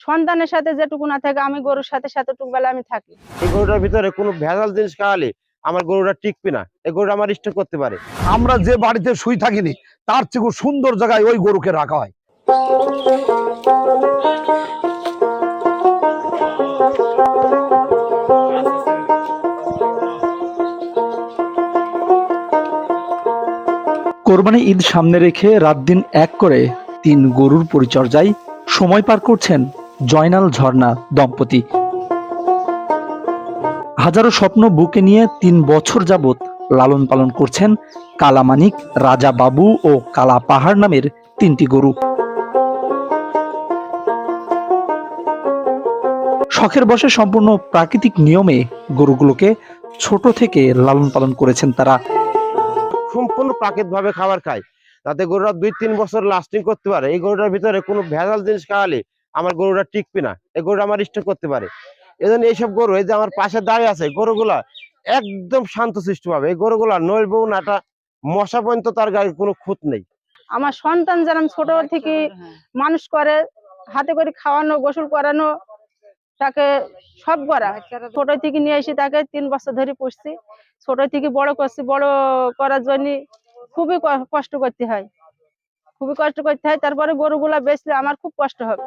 সন্তানের সাথে যেটুকু না থাকে আমি গরুর সাথে সাথে বেলা আমি থাকি। এই গরুটার ভিতরে কোনো ভেজাল জিনিস খাওয়ালে আমার গরুটা টিকবে না। এই গরুটা আমার স্টোর করতে পারে। আমরা যে বাড়িতে শুই থাকিনি তার থেকে সুন্দর জায়গায় ওই গরুকে রাখা হয়। কোরবানি ঈদ সামনে রেখে রাত দিন এক করে তিন গরুর পরিচর্যায় সময় পার করছেন জয়নাল ঝর্ণা, দম্পতি। হাজারো স্বপ্ন বুকে নিয়ে তিন বছর যাবৎ লালন পালন করছেন কালামানিক, রাজা বাবু ও কালা পাহাড় নামের তিনটি গরু। শখের বসে সম্পূর্ণ প্রাকৃতিক নিয়মে গরুগুলোকে ছোট থেকে লালন পালন করেছেন তারা। সম্পূর্ণ প্রাকৃতিক ভাবে খাবার খায়। তাতে গরুরা দুই তিন বছর লাস্টিং করতে পারে। এই গরুটার ভিতরে কোনো ভেজাল জিনিস খাওয়ালে আমার গরুটা টিকবে না। এই গরুটা আমার স্টোর করতে পারে। এই জন্য এইসব গরু, এই যে আমার পাশে দাঁড়িয়ে আছে গরুগুলা একদম শান্তশিষ্ট ভাবে এই গরুগুলা নইব নাটা মশা পর্যন্ত তার গায়ে কোনো খুঁত নেই। আমার সন্তান যেরকম ছোট থেকে মানুষ করে, হাতে করে খাওয়ানো, গোসল করানো, তাকে সব করা। ছোট থেকে নিয়ে এসে তাকে তিন বছর ধরে পুষছি। ছোট থেকে বড় করছি, বড় করার জন্য খুবই কষ্ট করতে হয়। খুবই কষ্ট করতে হয়। তারপরে গরুগুলা বেচলে আমার খুব কষ্ট হবে।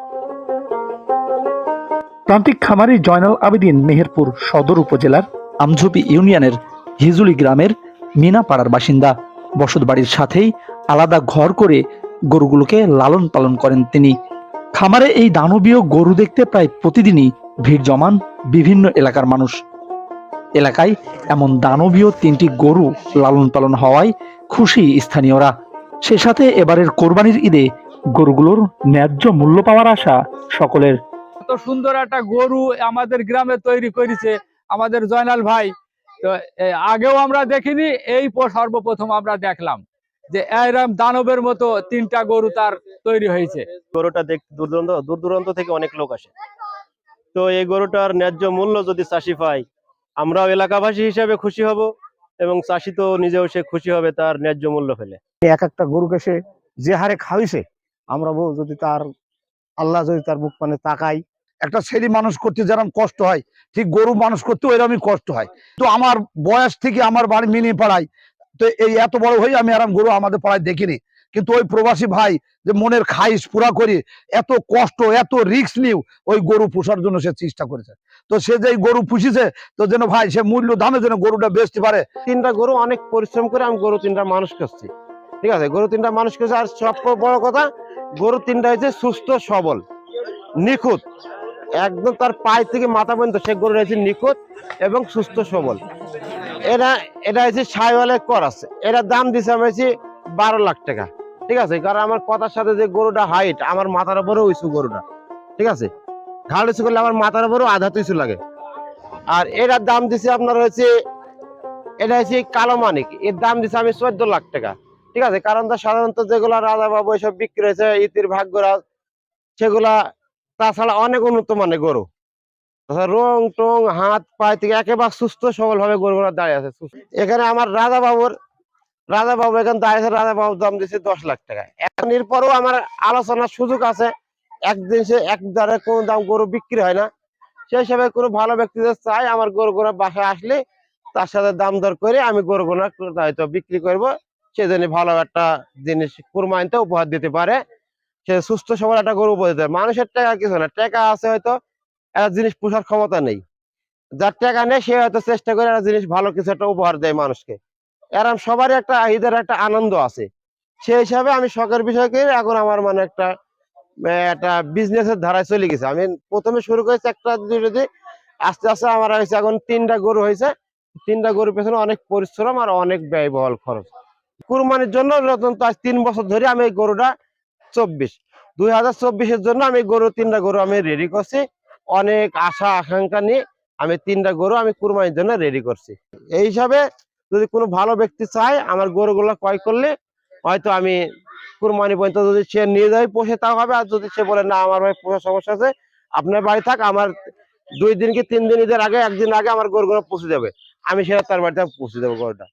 প্রান্তিক খামারি জয়নাল আবেদিন মেহেরপুর সদর উপজেলার আমঝুপি ইউনিয়নের হিজুলি গ্রামের মিনাপাড়ার বাসিন্দা। বসত বাড়ির সাথেই আলাদা ঘর করে গরুগুলোকে লালন পালন করেন তিনি। খামারে এই দানবীয় গরু দেখতে প্রায় প্রতিদিনই ভিড় জমান বিভিন্ন এলাকার মানুষ। এলাকায় এমন দানবীয় তিনটি গরু লালন পালন হওয়ায় খুশি স্থানীয়রা। সে সাথে এবারের কোরবানির ঈদে গরুগুলোর ন্যায্য মূল্য পাওয়ার আশা সকলের। সুন্দর একটা গরু আমাদের গ্রামে তৈরি করেছে আমাদের জয়নাল ভাই। তো আগেও আমরা দেখিনি এই সর্বপ্রথম আমরা দেখলাম যে এরম দানবের মতো তিনটা গরু তার তৈরি হয়েছে। গরুটা দেখতে দূর দূরান্ত দূর দূরান্ত থেকে অনেক লোক আসে। তো এই গরুটার ন্যায্য মূল্য যদি চাষি পায় আমরাও এলাকাবাসী হিসাবে খুশি হব এবং চাষি তো নিজেও সে খুশি হবে তার ন্যায্য মূল্য ফেলে এক একটা গরুকে সে যে হারে খাওয়াইছে আমরা যদি তার আল্লাহ যদি তার মুখ মানে তাকাই একটা ছেলে মানুষ করতে যেরকম কষ্ট হয়, ঠিক গরু মানুষ করতে এরকমই কষ্ট হয়। তো আমার বয়স থেকে আমার বাড়ি মিনি পাড়ায় তো এই এত বড় হয়ে আমি আরাম গরু আমাদের পাড়ায় দেখিনি। কিন্তু ওই প্রবাসী ভাই যে মনের খাইশ পুরা করে, এত কষ্ট, এত রিস্ক নিয়েও ওই গরু পোষার জন্য সে চেষ্টা করেছে। তো সে যে গরু পুষিছে, তো যেন ভাই সে মূল্য দামে যেন গরুটা বেচতে পারে। তিনটা গরু অনেক পরিশ্রম করে আমি গরু তিনটা মানুষ করছি। ঠিক আছে, গরু তিনটা মানুষ করছি। আর সব বড় কথা, গরু তিনটা হচ্ছে সুস্থ, সবল, নিখুঁত। একদম তার পায়ে থেকে মাথা পর্যন্ত সে গরু রয়েছে নিখুঁত এবং সুস্থ সবল। এটা এটা হচ্ছে সাইওয়ালের কর আছে। এটার দাম দিছে আমি হচ্ছে বারো লাখ টাকা। ঠিক আছে? কারণ আমার কথার সাথে যে গরুটা হাইট আমার মাথার উপরেও উঁচু গরুটা। ঠিক আছে? ঘাড় উঁচু করলে আমার মাথার উপরেও আধা উঁচু লাগে। আর এটার দাম দিছে আপনার হচ্ছে, এটা হচ্ছে কালো মানিক। এর দাম দিছে আমি চোদ্দ লাখ টাকা। ঠিক আছে? কারণ তা সাধারণত যেগুলা রাজা বাবু এসব বিক্রি হয়েছে, ইতির ভাগ্যরাজ, সেগুলা তাছাড়া অনেক উন্নত মানের গরু। রং টং, হাত, পায়ে থেকে একেবারে সুস্থ সবল ভাবে গরুগুলো দাঁড়িয়ে আছে। এখানে আমার রাজা বাবুর, রাজা বাবু এখানে দাঁড়িয়ে আছে, রাজা বাবুর দাম দিচ্ছে দশ লাখ টাকা। এখন এরপরেও আমার আলোচনার সুযোগ আছে একদিন সে এক দ্বারে কোনো দাম গরু বিক্রি হয় না। সেই হিসাবে কোনো ভালো ব্যক্তিদের চাই আমার গরু গরুগুলো বাসায় আসলে তার সাথে দাম দর করে আমি গরুগুলো হয়তো বিক্রি করব। সেজন্য ভালো একটা জিনিস কুরবানিতে উপহার দিতে পারে। সে সুস্থ সবার একটা গরু উপহার দিতে পারে। মানুষের টাকা কিছু না। টাকা আছে হয়তো, একটা জিনিস পোষার ক্ষমতা নেই। যার টাকা নেই, সে হয়তো চেষ্টা করে একটা জিনিস ভালো কিছু একটা উপহার দেয় মানুষকে। এরকম সবারই একটা ঈদের একটা আনন্দ আছে। সেই হিসাবে আমি শখের বিষয় করে। এখন আমার মানে একটা একটা বিজনেসের ধারায় চলে গেছে। আমি প্রথমে শুরু করেছি একটা দিয়ে। আস্তে আস্তে আমার হয়েছে এখন তিনটা গরু হয়েছে। তিনটা গরুর পেছনে অনেক পরিশ্রম আর অনেক ব্যয়বহুল খরচ। কুরবানির জন্য আজ তিন বছর ধরে আমি এই গরুটা চব্বিশ। দুই হাজার চব্বিশের জন্য আমি গরু, তিনটা গরু আমি রেডি করছি। অনেক আশা, আকাঙ্ক্ষা নিয়ে আমি তিনটা গরু আমি কুরবানির জন্য রেডি করছি। এই হিসাবে যদি কোনো ভালো ব্যক্তি চায় আমার গরুগুলো ক্রয় করলে হয়তো আমি কুরবানি পর্যন্ত যদি সে নিয়ে যায়, পোষে তাও হবে। আর যদি সে বলে, না, আমার ভাই পোষার সমস্যা আছে, আপনার বাড়ি থাক, আমার দুই দিন কি তিন দিন ঈদের আগে, একদিন আগে আমার গরুগুলো পৌঁছে যাবে আমি সেটা তার বাড়িতে পৌঁছে দেবো গরুটা।